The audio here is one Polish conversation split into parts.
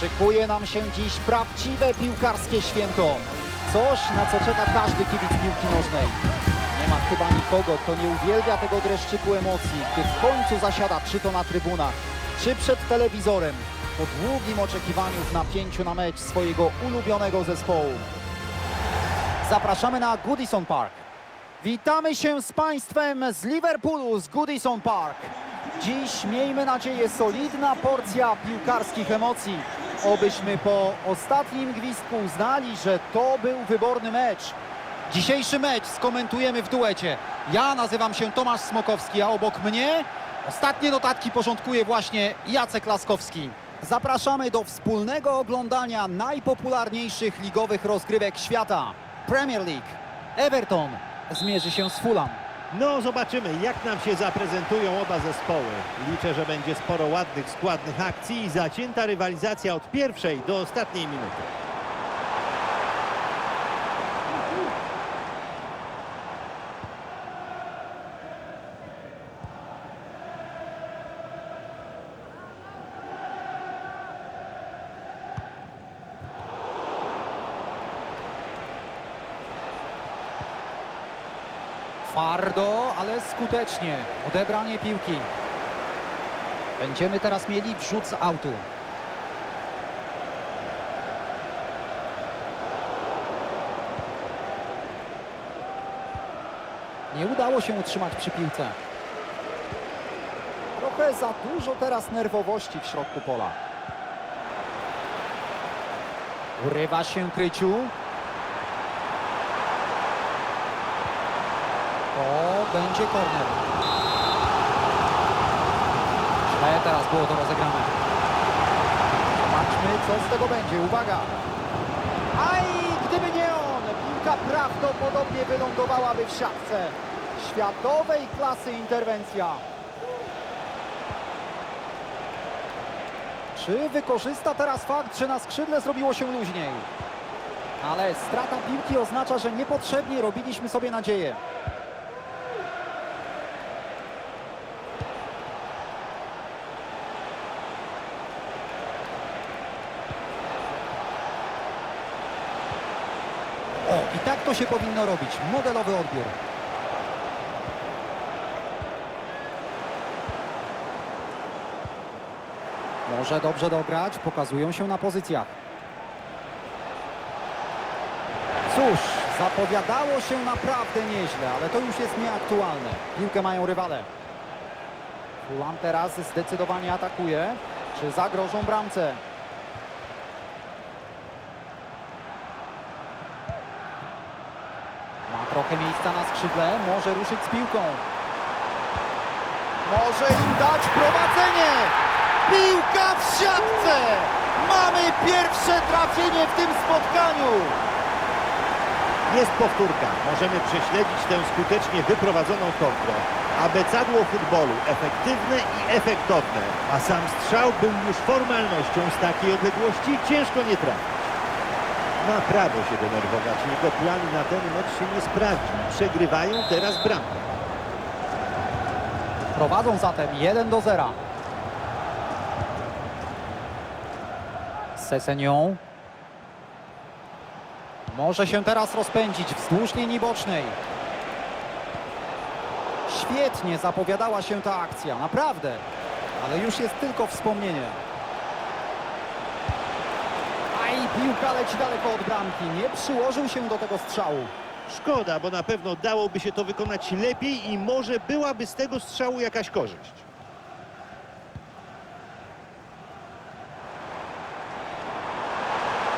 Szykuje nam się dziś prawdziwe piłkarskie święto. Coś, na co czeka każdy kibic piłki nożnej. Nie ma chyba nikogo, kto nie uwielbia tego dreszczyku emocji, gdy w końcu zasiada czy to na trybunach, czy przed telewizorem, po długim oczekiwaniu w napięciu na mecz swojego ulubionego zespołu. Zapraszamy na Goodison Park. Witamy się z Państwem z Liverpoolu, z Goodison Park. Dziś miejmy nadzieję solidna porcja piłkarskich emocji. Obyśmy po ostatnim gwizdku uznali, że to był wyborny mecz. Dzisiejszy mecz skomentujemy w duecie. Ja nazywam się Tomasz Smokowski, a obok mnie ostatnie notatki porządkuje właśnie Jacek Laskowski. Zapraszamy do wspólnego oglądania najpopularniejszych ligowych rozgrywek świata. Premier League. Everton zmierzy się z Fulham. No zobaczymy jak nam się zaprezentują oba zespoły. Liczę, że będzie sporo ładnych, składnych akcji i zacięta rywalizacja od pierwszej do ostatniej minuty. Twardo, ale skutecznie. Odebranie piłki. Będziemy teraz mieli wrzut z autu. Nie udało się utrzymać przy piłce. Trochę za dużo teraz nerwowości w środku pola. Urywa się Kryciu. To będzie korner. Źle teraz było to rozegrane. Zobaczmy, co z tego będzie. Uwaga! Aj, gdyby nie on, piłka prawdopodobnie wylądowałaby w siatce. Światowej klasy interwencja. Czy wykorzysta teraz fakt, że na skrzydle zrobiło się luźniej? Ale strata piłki oznacza, że niepotrzebnie robiliśmy sobie nadzieję. I tak to się powinno robić. Modelowy odbiór. Może dobrze dograć, pokazują się na pozycjach. Cóż, zapowiadało się naprawdę nieźle, ale to już jest nieaktualne. Piłkę mają rywale. Fulham teraz zdecydowanie atakuje. Czy zagrożą bramce? Ma trochę miejsca na skrzydle, może ruszyć z piłką. Może im dać prowadzenie! Piłka w siatce! Mamy pierwsze trafienie w tym spotkaniu! Jest powtórka. Możemy prześledzić tę skutecznie wyprowadzoną kontrę. Abecadło futbolu efektywne i efektowne, a sam strzał był już formalnością z takiej odległości ciężko nie trafić. Ma prawo się denerwować. Jego plany na ten mecz się nie sprawdzi. Przegrywają teraz bramkę. Prowadzą zatem 1 do 0. Sesenion. Może się teraz rozpędzić wzdłuż linii bocznej. Świetnie zapowiadała się ta akcja, naprawdę. Ale już jest tylko wspomnienie. Aj, piłka leci daleko od bramki. Nie przyłożył się do tego strzału. Szkoda, bo na pewno dałoby się to wykonać lepiej i może byłaby z tego strzału jakaś korzyść.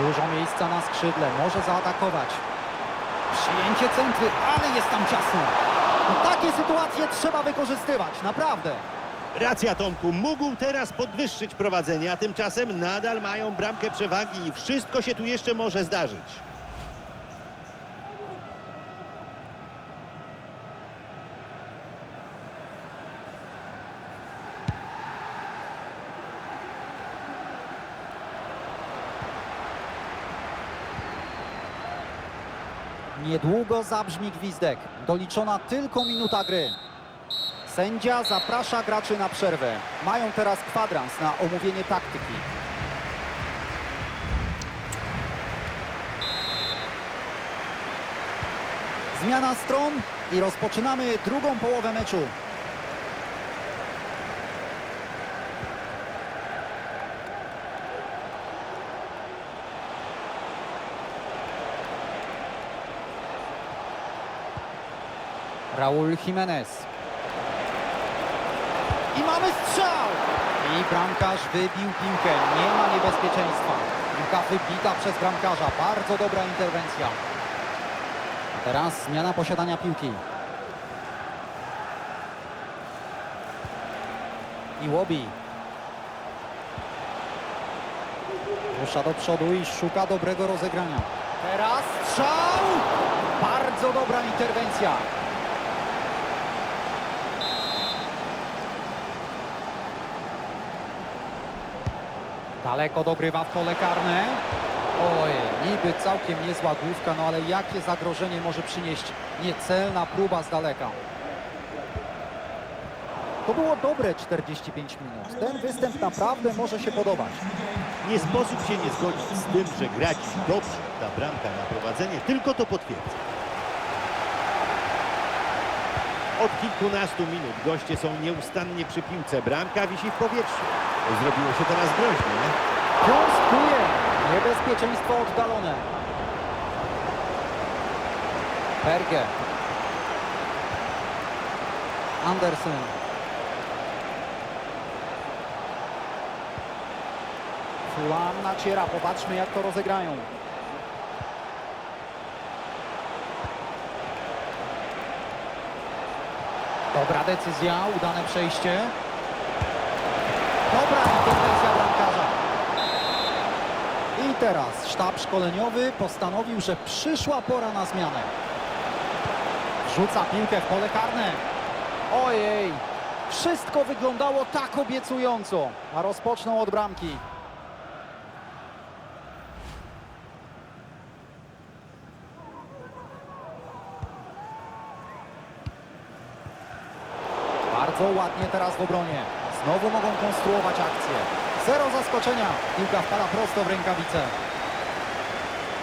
Dużo miejsca na skrzydle, może zaatakować. Przyjęcie centry, ale jest tam ciasno. No, takie sytuacje trzeba wykorzystywać, naprawdę. Racja Tomku, mógł teraz podwyższyć prowadzenie, a tymczasem nadal mają bramkę przewagi i wszystko się tu jeszcze może zdarzyć. Niedługo zabrzmi gwizdek. Doliczona tylko minuta gry. Sędzia zaprasza graczy na przerwę. Mają teraz kwadrans na omówienie taktyki. Zmiana stron i rozpoczynamy drugą połowę meczu. Raul Jimenez. Strzał! I bramkarz wybił piłkę. Nie ma niebezpieczeństwa. Piłka wybita przez bramkarza. Bardzo dobra interwencja. A teraz zmiana posiadania piłki. I Łobi. Rusza do przodu i szuka dobrego rozegrania. Teraz strzał! Bardzo dobra interwencja. Daleko dogrywa w pole karne. Oj, niby całkiem niezła główka, no ale jakie zagrożenie może przynieść niecelna próba z daleka. To było dobre 45 minut. Ten występ naprawdę może się podobać. Nie sposób się nie zgodzić z tym, że gra dziś dobrze. Ta bramka na prowadzenie tylko to potwierdza. Od kilkunastu minut goście są nieustannie przy piłce. Bramka wisi w powietrzu. Zrobiło się teraz groźnie. Piąskuje. Niebezpieczeństwo oddalone. Berge. Andersen. Fulham naciera. Popatrzmy jak to rozegrają. Dobra decyzja, udane przejście. Dobra interwencja bramkarza. I teraz sztab szkoleniowy postanowił, że przyszła pora na zmianę. Rzuca piłkę w pole karne. Ojej, wszystko wyglądało tak obiecująco, a rozpoczną od bramki. Bardzo ładnie teraz w obronie. Znowu mogą konstruować akcję. Zero zaskoczenia. Piłka wpada prosto w rękawice.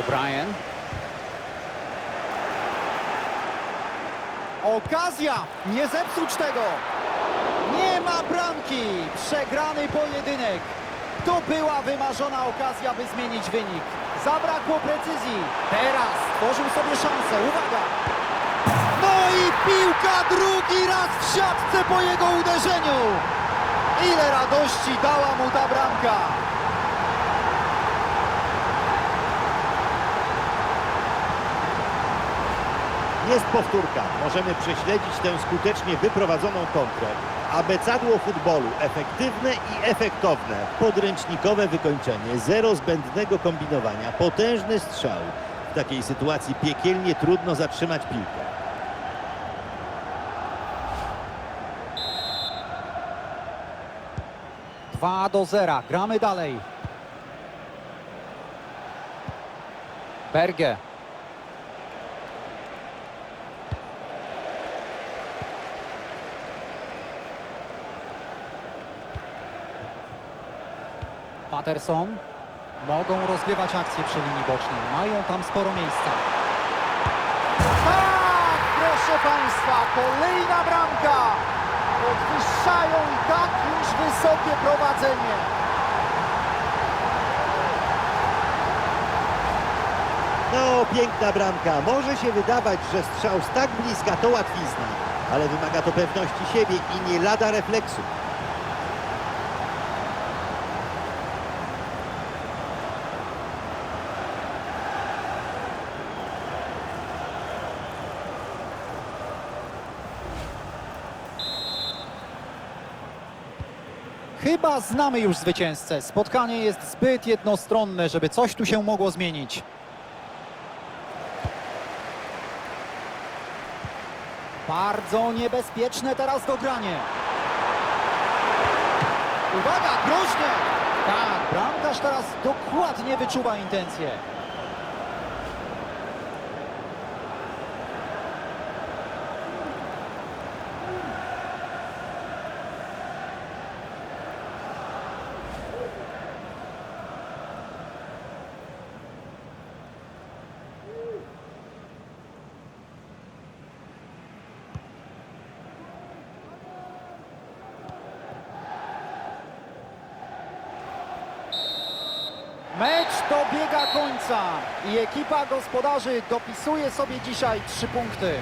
O'Brien. Okazja! Nie zepsuć tego! Nie ma bramki! Przegrany pojedynek. To była wymarzona okazja, by zmienić wynik. Zabrakło precyzji. Teraz tworzył sobie szansę. Uwaga! I piłka drugi raz w siatce po jego uderzeniu. Ile radości dała mu ta bramka. Jest powtórka. Możemy prześledzić tę skutecznie wyprowadzoną kontrę. Abecadło futbolu. Efektywne i efektowne. Podręcznikowe wykończenie. Zero zbędnego kombinowania. Potężny strzał. W takiej sytuacji piekielnie trudno zatrzymać piłkę. Dwa do zera. Gramy dalej. Berge. Patterson. Mogą rozgrywać akcje przy linii bocznej. Mają tam sporo miejsca. Tak, proszę Państwa, kolejna bramka. Podwyższają i tak już wysokie prowadzenie. No, piękna bramka. Może się wydawać, że strzał z tak bliska to łatwizna, ale wymaga to pewności siebie i nie lada refleksu. Chyba znamy już zwycięzcę. Spotkanie jest zbyt jednostronne, żeby coś tu się mogło zmienić. Bardzo niebezpieczne teraz dogranie. Uwaga, groźnie! Tak, bramkarz teraz dokładnie wyczuwa intencje. Mecz dobiega końca i ekipa gospodarzy dopisuje sobie dzisiaj trzy punkty.